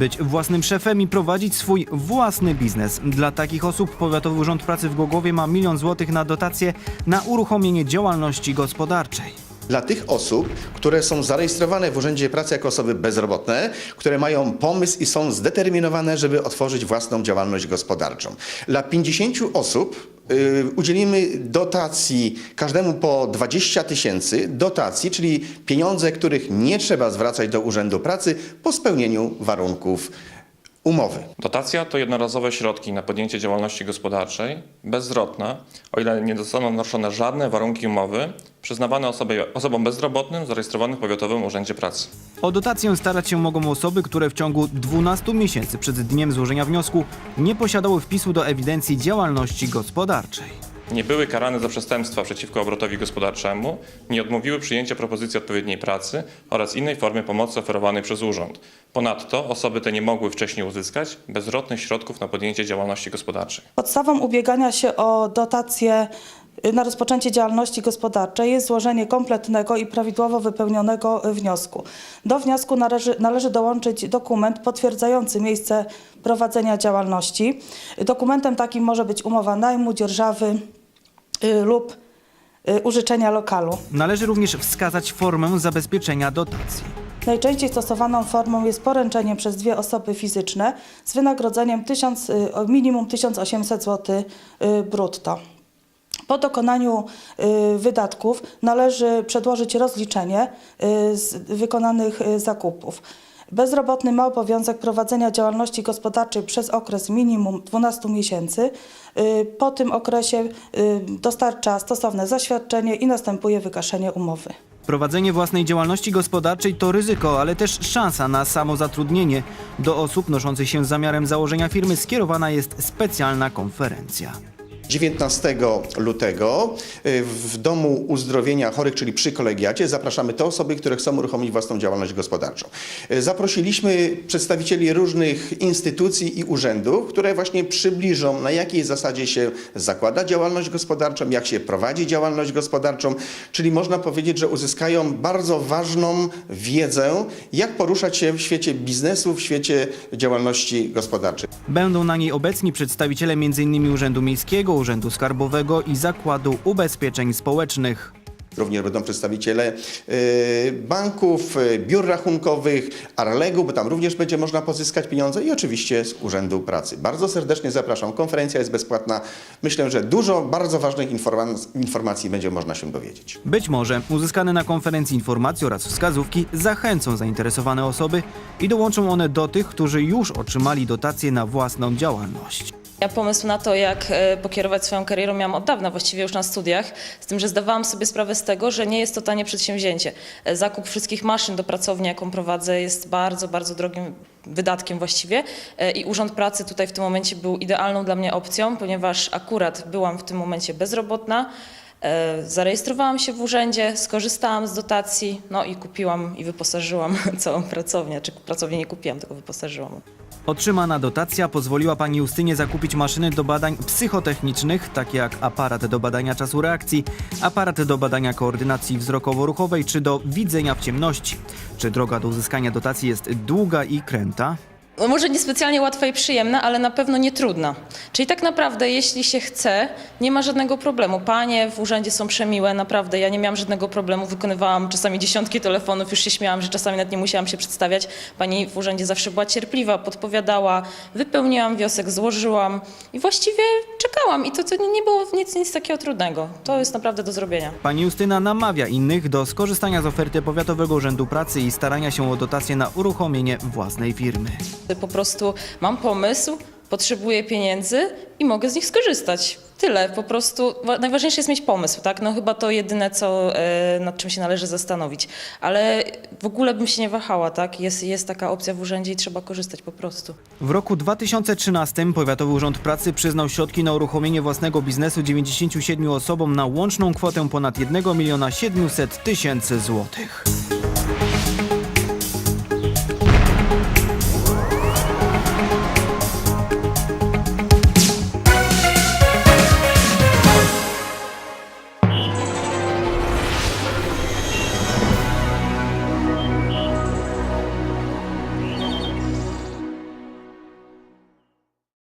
być własnym szefem i prowadzić swój własny biznes. Dla takich osób Powiatowy Urząd Pracy w Głogowie ma milion złotych na dotację na uruchomienie działalności gospodarczej. Dla tych osób, które są zarejestrowane w Urzędzie Pracy jako osoby bezrobotne, które mają pomysł i są zdeterminowane, żeby otworzyć własną działalność gospodarczą. Dla 50 osób y, udzielimy dotacji każdemu po 20 tysięcy dotacji, czyli pieniądze, których nie trzeba zwracać do Urzędu Pracy po spełnieniu warunków umowy. Dotacja to jednorazowe środki na podjęcie działalności gospodarczej, bezzwrotne, o ile nie zostaną naruszone żadne warunki umowy, przyznawane osobie, osobom bezrobotnym zarejestrowanym w Powiatowym Urzędzie Pracy. O dotację starać się mogą osoby, które w ciągu 12 miesięcy przed dniem złożenia wniosku nie posiadały wpisu do ewidencji działalności gospodarczej. Nie były karane za przestępstwa przeciwko obrotowi gospodarczemu, nie odmówiły przyjęcia propozycji odpowiedniej pracy oraz innej formy pomocy oferowanej przez urząd. Ponadto osoby te nie mogły wcześniej uzyskać bezzwrotnych środków na podjęcie działalności gospodarczej. Podstawą ubiegania się o dotację na rozpoczęcie działalności gospodarczej jest złożenie kompletnego i prawidłowo wypełnionego wniosku. Do wniosku należy, należy dołączyć dokument potwierdzający miejsce prowadzenia działalności. Dokumentem takim może być umowa najmu, dzierżawy y, lub y, użyczenia lokalu. Należy również wskazać formę zabezpieczenia dotacji. Najczęściej stosowaną formą jest poręczenie przez dwie osoby fizyczne z wynagrodzeniem 1000, y, minimum 1800 zł brutto. Po dokonaniu y, wydatków należy przedłożyć rozliczenie y, z wykonanych y, zakupów. Bezrobotny ma obowiązek prowadzenia działalności gospodarczej przez okres minimum 12 miesięcy. Po tym okresie dostarcza stosowne zaświadczenie i następuje wygaszenie umowy. Prowadzenie własnej działalności gospodarczej to ryzyko, ale też szansa na samozatrudnienie. Do osób noszących się z zamiarem założenia firmy skierowana jest specjalna konferencja. 19 lutego y, w Domu Uzdrowienia Chorych, czyli przy kolegiacie, zapraszamy te osoby, które chcą uruchomić własną działalność gospodarczą. Y, Zaprosiliśmy przedstawicieli różnych instytucji i urzędów, które właśnie przybliżą, na jakiej zasadzie się zakłada działalność gospodarczą, jak się prowadzi działalność gospodarczą, czyli można powiedzieć, że uzyskają bardzo ważną wiedzę, jak poruszać się w świecie biznesu, w świecie działalności gospodarczej. Będą na niej obecni przedstawiciele m.in. Urzędu Miejskiego, Urzędu Skarbowego i Zakładu Ubezpieczeń Społecznych. Również będą przedstawiciele y, banków, y, biur rachunkowych, Arlegu, bo tam również będzie można pozyskać pieniądze i oczywiście z Urzędu Pracy. Bardzo serdecznie zapraszam. Konferencja jest bezpłatna. Myślę, że dużo bardzo ważnych informa- informacji będzie można się dowiedzieć. Być może uzyskane na konferencji informacje oraz wskazówki zachęcą zainteresowane osoby i dołączą one do tych, którzy już otrzymali dotacje na własną działalność. Ja pomysł na to, jak e, pokierować swoją karierą miałam od dawna, właściwie już na studiach, z tym, że zdawałam sobie sprawę z tego, że nie jest to tanie przedsięwzięcie. E, Zakup wszystkich maszyn do pracowni, jaką prowadzę, jest bardzo, bardzo drogim wydatkiem właściwie E, i Urząd Pracy tutaj w tym momencie był idealną dla mnie opcją, ponieważ akurat byłam w tym momencie bezrobotna, zarejestrowałam się w urzędzie, skorzystałam z dotacji, no i kupiłam i wyposażyłam całą pracownię, czy pracownię nie kupiłam, tylko wyposażyłam. Otrzymana dotacja pozwoliła pani Justynie zakupić maszyny do badań psychotechnicznych, takie jak aparat do badania czasu reakcji, aparat do badania koordynacji wzrokowo-ruchowej czy do widzenia w ciemności. Czy droga do uzyskania dotacji jest długa i kręta? Może niespecjalnie łatwa i przyjemna, ale na pewno nie trudna. Czyli tak naprawdę, jeśli się chce, nie ma żadnego problemu. Panie w urzędzie są przemiłe, naprawdę. Ja nie miałam żadnego problemu, wykonywałam czasami dziesiątki telefonów, już się śmiałam, że czasami nawet nie musiałam się przedstawiać. Pani w urzędzie zawsze była cierpliwa, podpowiadała, wypełniłam wniosek, złożyłam i właściwie czekałam. I to, to nie było nic, nic takiego trudnego. To jest naprawdę do zrobienia. Pani Justyna namawia innych do skorzystania z oferty Powiatowego Urzędu Pracy i starania się o dotację na uruchomienie własnej firmy. Po prostu mam pomysł, potrzebuję pieniędzy i mogę z nich skorzystać. Tyle, po prostu wa- najważniejsze jest mieć pomysł, tak? No chyba to jedyne, co, e, nad czym się należy zastanowić. Ale w ogóle bym się nie wahała, tak? Jest, jest taka opcja w urzędzie i trzeba korzystać po prostu. W roku 2013 Powiatowy Urząd Pracy przyznał środki na uruchomienie własnego biznesu 97 osobom na łączną kwotę ponad 1 miliona 700 tysięcy złotych.